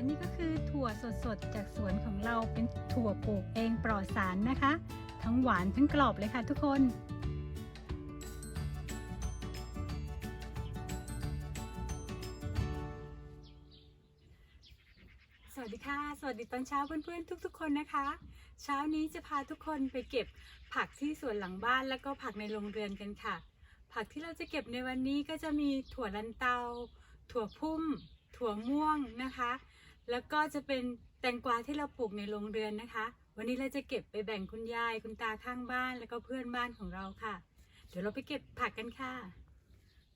และนี่ก็คือถั่วสดๆ จากสวนของเราเป็นถั่วปลูกเองปลอดสารนะคะ ทั้งหวานทั้งกรอบเลยค่ะทุกคนสวัสดีค่ะ สวัสดีตอนเช้าเพื่อนๆทุก ๆ คนนะคะ เช้านี้จะพาทุกคนไปเก็บผักที่สวนหลังบ้านแล้วก็ผักในโรงเรือนกันค่ะ ผักที่เราจะเก็บในวันนี้ก็จะมีถั่วลันเตา ถั่วพุ่ม ถั่วม่วงนะคะ แล้วก็จะเป็นแตงกวาที่เราปลูกในโรงเรือนนะคะ วันนี้เราจะเก็บไปแบ่งคุณยายคุณตาข้างบ้านแล้วก็เพื่อนบ้านของเราค่ะ เดี๋ยวเราไปเก็บผักกันค่ะ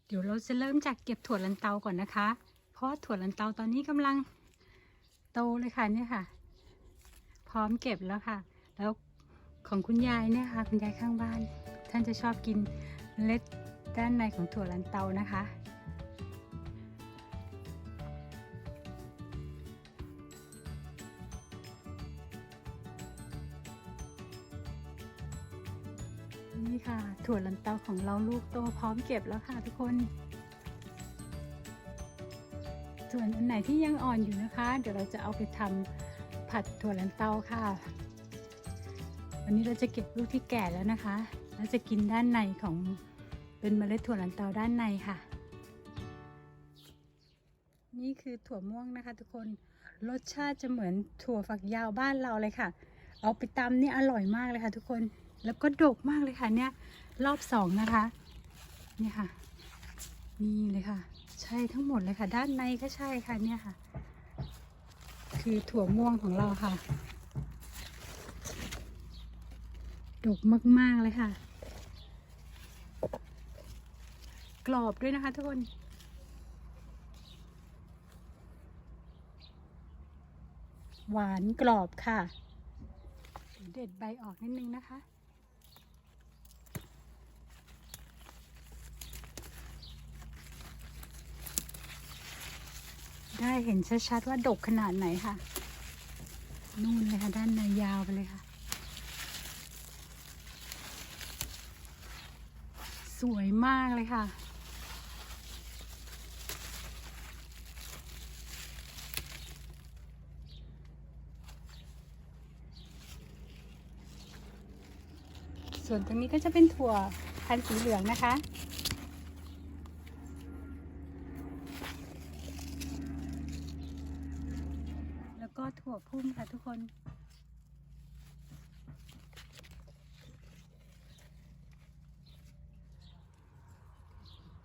เดี๋ยวเราจะเริ่มจากเก็บถั่วลันเตาก่อนนะคะ เพราะถั่วลันเตาตอนนี้กำลังโตเลยค่ะเนี่ยค่ะ พร้อมเก็บแล้วค่ะ แล้วของคุณยายเนี่ยค่ะ คุณยายข้างบ้าน ท่านจะชอบกินเมล็ดด้านในของถั่วลันเตานะคะ นี่ค่ะ ถั่วลันเตาของเราลูกโตพร้อมเก็บแล้วค่ะทุกคน ส่วนอันไหนที่ยังอ่อนอยู่นะคะ เดี๋ยวเราจะเอาไปทำผัดถั่วลันเตาค่ะ วันนี้เราจะเก็บลูกที่แก่แล้วนะคะแล้วจะกินด้านในของเป็นเมล็ดถั่วลันเตาด้านในค่ะ นี่คือถั่วม่วงนะคะ ทุกคนรสชาติจะเหมือนถั่วฝักยาวบ้านเราเลยค่ะ เอาไปตำนี่อร่อยมากเลยค่ะ ทุกคน แล้วก็ดกมากเลยค่ะเนี่ย รอบสองนะคะ นี่ค่ะ นี่เลยค่ะ ใช่ทั้งหมดเลยค่ะ ด้านในก็ใช่ค่ะเนี่ยค่ะ คือถั่วม่วงของเราค่ะ ดกมากๆเลยค่ะ กรอบด้วยนะคะทุกคนหวานกรอบค่ะ เด็ดใบออกนิดนึงนะคะ ได้เห็นชัดๆว่าดกขนาดไหนค่ะ นู่นเลยค่ะ ด้านในยาวไปเลยค่ะ สวยมากเลยค่ะส่วนตรงนี้ก็จะเป็นถั่วพันธุ์สีเหลืองนะคะ แล้ว ก็ถั่วพุ่มค่ะทุกคน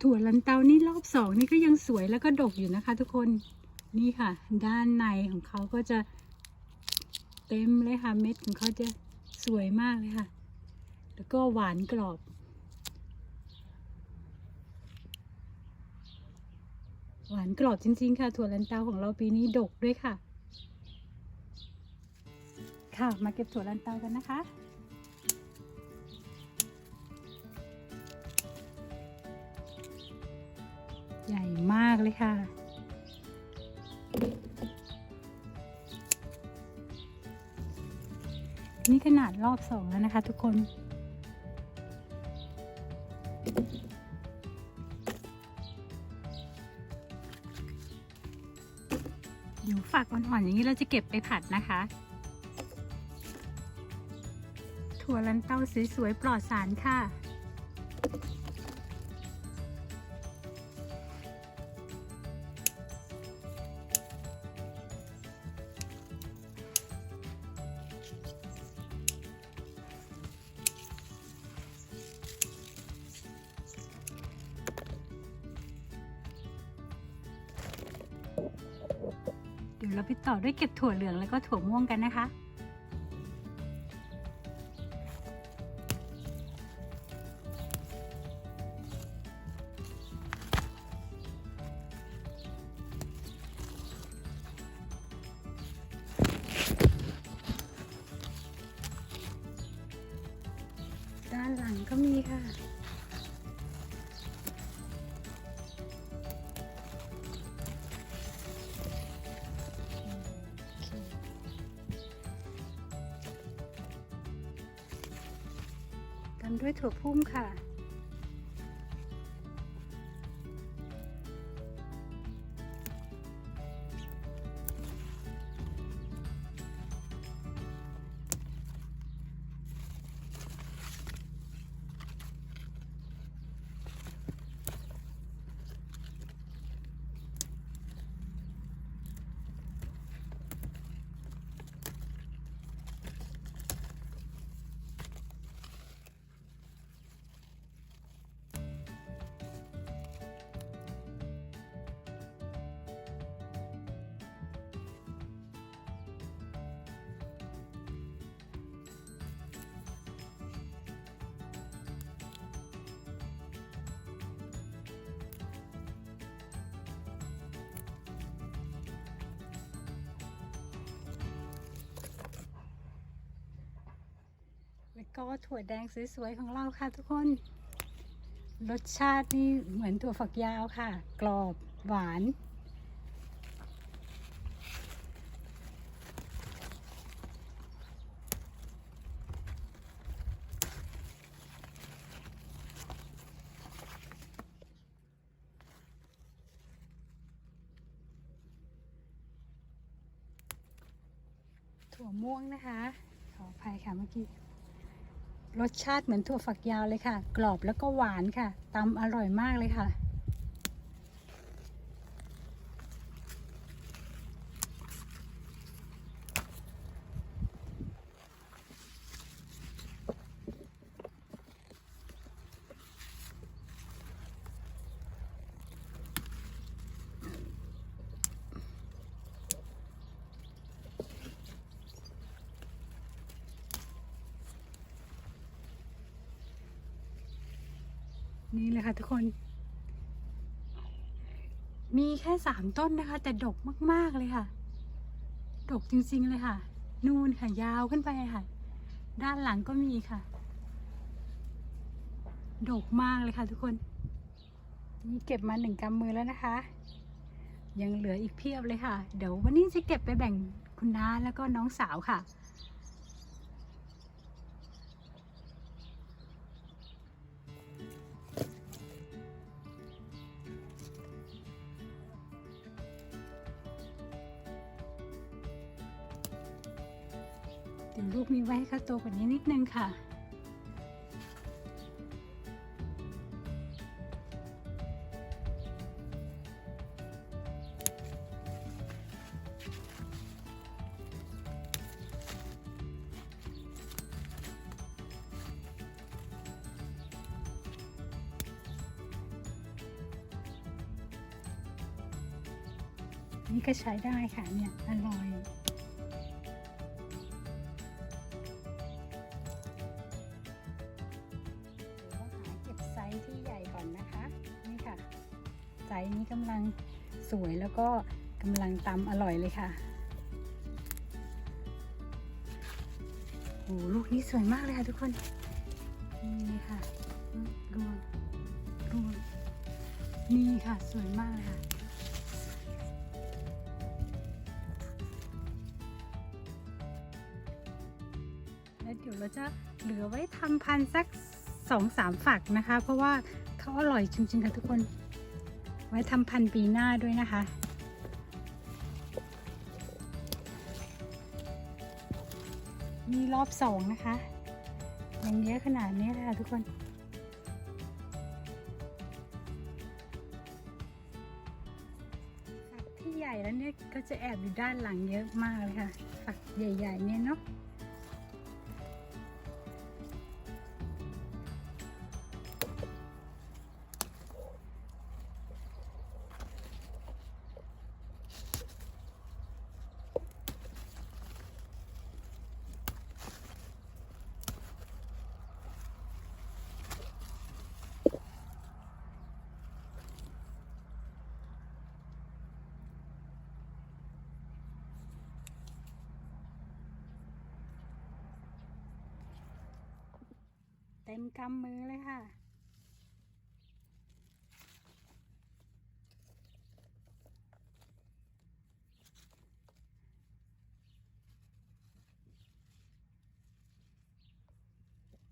ถั่วลันเตานี่รอบสองนี่ก็ยังสวยแล้วก็ดกอยู่นะคะ ทุกคนนี่ค่ะ ด้านในของเขาก็จะเต็มเลยค่ะเม็ดของเขาจะสวยมากเลยค่ะ แล้วก็หวานกรอบหวานกรอบจริงๆค่ะ ถั่วลันเตาของเราปีนี้ดกด้วยค่ะ ค่ะ มาเก็บถั่วลันเตากันนะคะ ใหญ่มากเลยค่ะนี่ขนาดรอบสองแล้วนะคะทุกคน เดี๋ยวฝักอ่อนๆอย่างนี้เราจะเก็บไปผัดนะคะ ลันเต้าสวยๆปลอดสารค่ะ เดี๋ยวเราไปต่อด้วยเก็บถั่วเหลืองแล้วก็ถั่วม่วงกันนะคะามด้วยถั่วพุ่มค่ะ ก็ถั่วแดงสวยๆของเราค่ะทุกคน รสชาตินี่เหมือนถั่วฝักยาวค่ะ กรอบหวาน ถั่วม่วงนะคะ ขออภัยค่ะเมื่อกี้ รสชาติเหมือนถั่วฝักยาวเลยค่ะ กรอบแล้วก็หวานค่ะตำอร่อยมากเลยค่ะ นี่เลยค่ะทุกคน มีแค่สามต้นนะคะ แต่ดกมาก ๆ เลยค่ะ ดกจริง ๆ เลยค่ะ นู่นค่ะยาวขึ้นไปค่ะ ด้านหลังก็มีค่ะ ดกมากเลยค่ะ ทุกคน นี่เก็บมาหนึ่งกำมือแล้วนะคะ ยังเหลืออีกเพียบเลยค่ะ เดี๋ยววันนี้จะเก็บไปแบ่งคุณน้าแล้วก็น้องสาวค่ะ ลูกมีไว้ให้เขาโตกว่านี้นิดนึงค่ะ นี่ก็ใช้ได้ค่ะเนี่ยอร่อย แล้วก็กำลังตำอร่อยเลยค่ะโอ้ลูกนี้สวยมากเลยค่ะทุกคนนี่ค่ะรวงรวงนี่ค่ะสวยมากเลยค่ะแล้วเดี๋ยวเราจะเหลือไว้ทำพันสักสองสามฝักนะคะ เพราะว่าเขาอร่อยจริงๆค่ะทุกคน ไว้ทำพันปีหน้าด้วยนะคะ นี่รอบสองนะคะยังเยอะขนาดนี้เลยค่ะทุกคนฝักที่ใหญ่แล้วเนี่ยก็จะแอบอยู่ด้านหลังเยอะมากเลยค่ะฝักใหญ่ ๆ เนี่ยเนาะ เต็มกำมือเลยค่ะ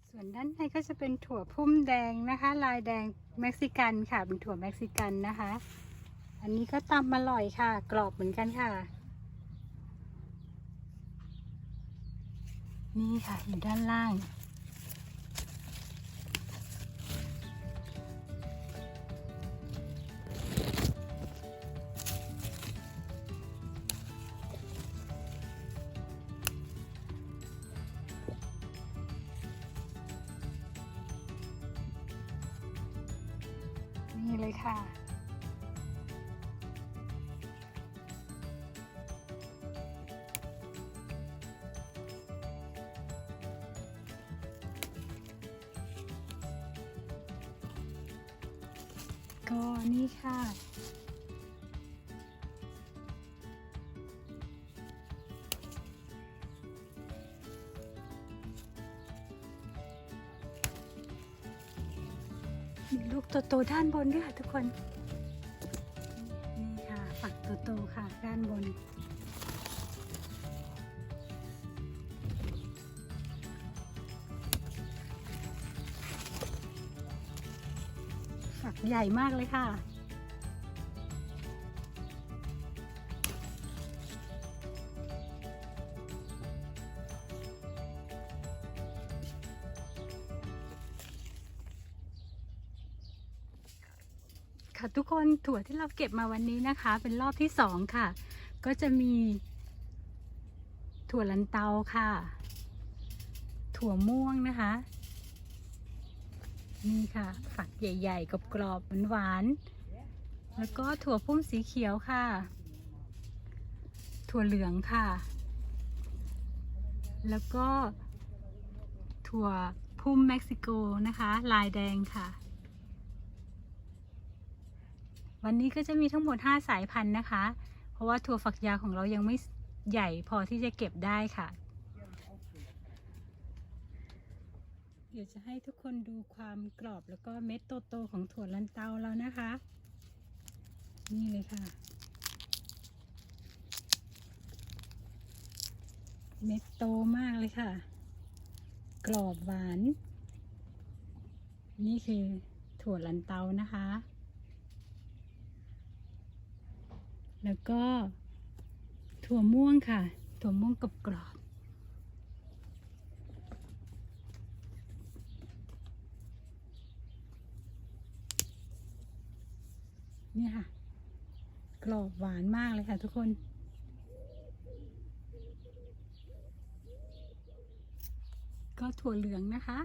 ส่วนด้านในก็จะเป็นถั่วพุ่มแดงนะคะ ลายแดงเม็กซิกันค่ะ เป็นถั่วเม็กซิกันนะคะ อันนี้ก็ตำอร่อยค่ะ กรอบเหมือนกันค่ะ นี่ค่ะอยู่ด้านล่าง เลยค่ะ ก็นี่ค่ะีลูกโตๆด้านบนด้วยค่ะทุกคน นี่ค่ะฝักโตๆค่ะด้านบน ฝักใหญ่มากเลยค่ะ ค่ะทุกคนถั่วที่เราเก็บมาวันนี้นะคะ เป็นรอบที่สองค่ะ ก็จะมี ถั่วลันเตาค่ะ ถั่วม่วงนะคะ นี่ค่ะ ฝักใหญ่ๆกรอบๆหวานๆแล้วก็ถั่วพุ่มสีเขียวค่ะ ถั่วเหลืองค่ะ แล้วก็ ถั่วพุ่มเม็กซิโกนะคะ ลายแดงค่ะ วันนี้ก็จะมีทั้งหมด 5 สายพันธุ์นะคะ เพราะว่าถั่วฝักยาวของเรายังไม่ใหญ่พอที่จะเก็บได้ค่ะ เดี๋ยวจะให้ทุกคนดูความกรอบแล้วก็เม็ดโตๆของถั่วลันเตาแล้วนะคะ นี่เลยค่ะ เม็ดโตมากเลยค่ะ กรอบหวาน นี่คือถั่วลันเตานะคะ แล้วก็ถั่วม่วงค่ะ ถั่วม่วงกรอบกรอบๆเนี่ยค่ะ กรอบหวานมากเลยค่ะทุกคนก็ถั่วเหลืองนะคะ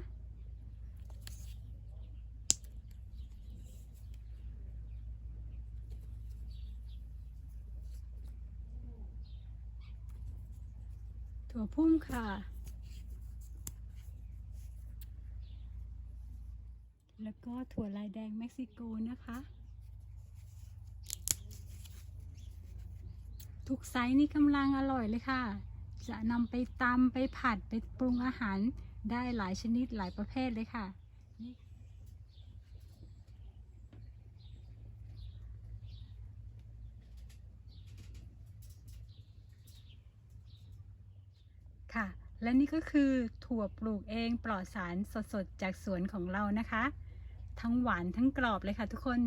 ถั่วพุ่มค่ะ แล้วก็ถั่วลายแดงเม็กซิโกนะคะ ทุกไซส์นี่กำลังอร่อยเลยค่ะ จะนำไปตำไปผัดไปปรุงอาหารได้หลายชนิดหลายประเภทเลยค่ะนี่ ค่ะ และนี่ก็คือถั่วปลูกเองปลอดสารสดๆ จากสวนของเรานะคะ ทั้งหวานทั้งกรอบเลยค่ะทุกคน